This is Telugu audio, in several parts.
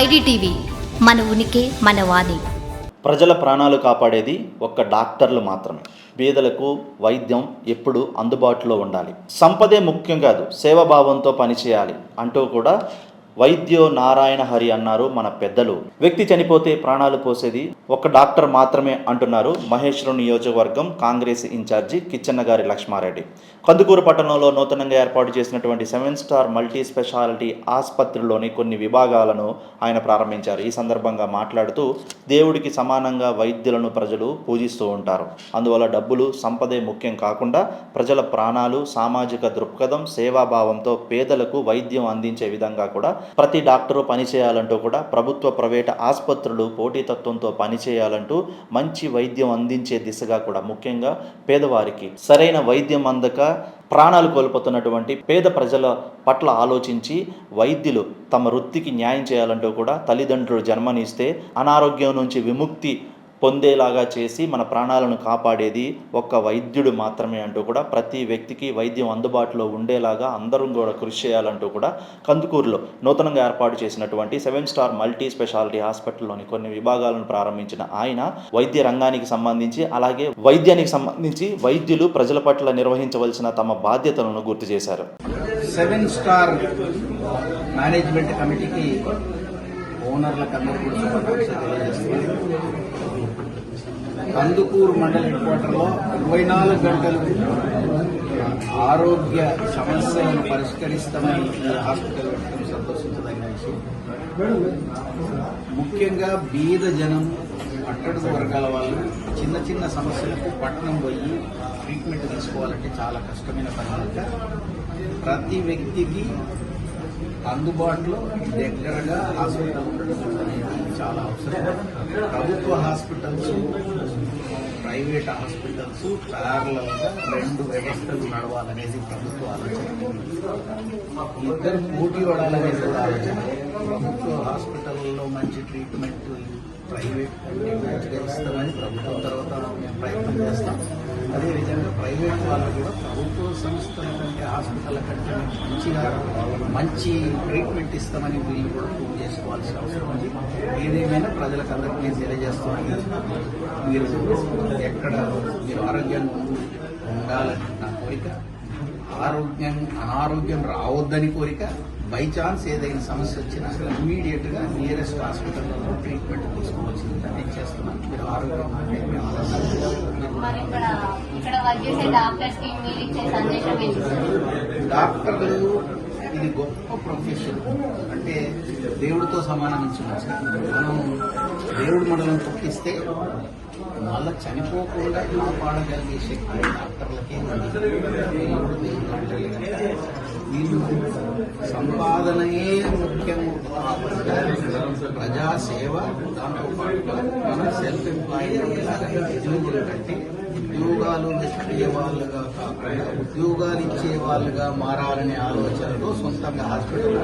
ఐడిటీవీ మన ఉనికి మన వాణి. ప్రజల ప్రాణాలు కాపాడేది ఒక్క డాక్టర్లు మాత్రమే. పేదలకు వైద్యం ఎప్పుడు అందుబాటులో ఉండాలి. సంపదే ముఖ్యం కాదు సేవాభావంతో పనిచేయాలి అంటూ కూడా వైద్యో నారాయణ హరి అన్నారు మన పెద్దలు. వ్యక్తి చనిపోతే ప్రాణాలు పోసేది ఒక డాక్టర్ మాత్రమే అంటున్నారు మహేశ్వరం నియోజకవర్గం కాంగ్రెస్ ఇన్ఛార్జి కిచ్చన్న గారి లక్ష్మారెడ్డి. కందుకూరు పట్టణంలో నూతనంగా ఏర్పాటు చేసినటువంటి సెవెన్ స్టార్ మల్టీ స్పెషాలిటీ ఆసుపత్రిలోని కొన్ని విభాగాలను ఆయన ప్రారంభించారు. ఈ సందర్భంగా మాట్లాడుతూ దేవుడికి సమానంగా వైద్యులను ప్రజలు పూజిస్తూ ఉంటారు. అందువల్ల డబ్బులు సంపదే ముఖ్యం కాకుండా ప్రజల ప్రాణాలు సామాజిక దృక్పథం సేవాభావంతో పేదలకు వైద్యం అందించే విధంగా కూడా ప్రతి డాక్టరు పనిచేయాలంటూ కూడా ప్రభుత్వ ప్రైవేట్ ఆసుపత్రులు పోటీతత్వంతో పనిచేయాలంటూ మంచి వైద్యం అందించే దిశగా కూడా ముఖ్యంగా పేదవారికి సరైన వైద్యం అందక ప్రాణాలు కోల్పోతున్నటువంటి పేద ప్రజల పట్ల ఆలోచించి వైద్యులు తమ వృత్తికి న్యాయం చేయాలంటూ కూడా తల్లిదండ్రులు జన్మనిస్తే అనారోగ్యం నుంచి విముక్తి పొందేలాగా చేసి మన ప్రాణాలను కాపాడేది ఒక్క వైద్యుడు మాత్రమే అంటూ కూడా ప్రతి వ్యక్తికి వైద్యం అందుబాటులో ఉండేలాగా అందరం కూడా కృషి చేయాలంటూ కూడా కందుకూరులో నూతనంగా ఏర్పాటు చేసినటువంటి సెవెన్ స్టార్ మల్టీ స్పెషాలిటీ హాస్పిటల్లోని కొన్ని విభాగాలను ప్రారంభించిన ఆయన వైద్య రంగానికి సంబంధించి అలాగే వైద్యానికి సంబంధించి వైద్యులు ప్రజల పట్ల నిర్వహించవలసిన తమ బాధ్యతలను గుర్తు చేశారు. సెవెన్ స్టార్ మేనేజ్మెంట్ కమిటీకి ఓనర్లకు అందరికీ శుభాకాంక్షలు తెలియజేస్తున్నాను. కందుకూరు మండల హెడ్ క్వార్టర్లో ఇరవై నాలుగు గంటలు ఆరోగ్య సమస్యలను పరిష్కరిస్తామని ఈ హాస్పిటల్ పెట్టడం సంతోషించదగిన విషయం. ముఖ్యంగా బీద జనం అట్టడుగు వర్గాల వాళ్ళు చిన్న చిన్న సమస్యలకు పట్టణం పోయి ట్రీట్మెంట్ తీసుకోవాలంటే చాలా కష్టమైన పని ప్రతి వ్యక్తికి అందుబాటులో దగ్గరగా హాస్పిటల్ ఉండడం చాలా అవసరం. ప్రభుత్వ హాస్పిటల్స్ ప్రైవేట్ హాస్పిటల్స్ ప్యారలల్గా రెండు వ్యవస్థలు నడవాలనేది ప్రభుత్వ ఆలోచన. ఇద్దరు పోటీ పడాలనేది కూడా ఆలోచన. ప్రభుత్వ హాస్పిటల్లో మంచి ట్రీట్మెంట్ ప్రైవేట్ మంచిగా ఇస్తామని ప్రభుత్వం తర్వాత మేము ప్రయత్నం చేస్తాం. అదేవిధంగా ప్రైవేట్ వాళ్ళు కూడా ప్రభుత్వ సంస్థల కంటే హాస్పిటల్ కంటే మంచిగా మంచి ట్రీట్మెంట్ ఇస్తామని వీళ్ళు కూడా ప్రూవ్ చేసుకోవాల్సిన అవసరం ఉంది. ప్రజలకు అందరికీ నేను తెలియజేస్తున్నాను. మీరు ఎక్కడ మీరు ఆరోగ్యంగా ఉండు- ఉండాలని నా కోరిక ఆరోగ్యం అనారోగ్యం రావద్దని కోరిక బై ఛాన్స్ ఏదైనా సమస్య వచ్చినా ఇమీడియట్గా నియరెస్ట్ హాస్పిటల్లో ట్రీట్మెంట్ తీసుకోవాల్సింది నేను చేస్తున్నాను మీరు ఆరోగ్యం అంటే డాక్టర్లు ఇది గొప్ప ప్రొఫెషన్ అంటే దేవుడితో సమానం మనం దేవుడు మనల్ని పుట్టిస్తే వాళ్ళ చనిపోకుండా కాపాడగలిగే శక్తి డాక్టర్లకే వీళ్ళు సంపాదనయే ముఖ్యము. ప్రజాసేవ దాంతో పాటు మన సెల్ఫ్ ఎంప్లాయీ ఎలాగైతే ఉద్యోగులు కంటే ఉద్యోగాలు వెతికే వాళ్ళుగా కాకుండా ఉద్యోగాలు ఇచ్చే వాళ్ళుగా మారాలనే ఆలోచనతో సొంతంగా హాస్పిటల్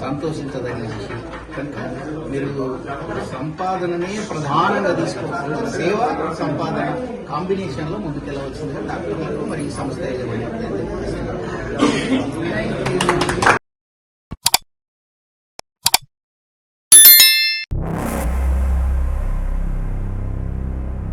సంతోషించదగిన విషయం. కనుక మీరు సంపాదననే ప్రధానంగా తీసుకోవాలి సేవ సంపాదన కాంబినేషన్లో ముందుకెళ్ళవలసిందిగా గారు మరియు సంస్థ యజమాని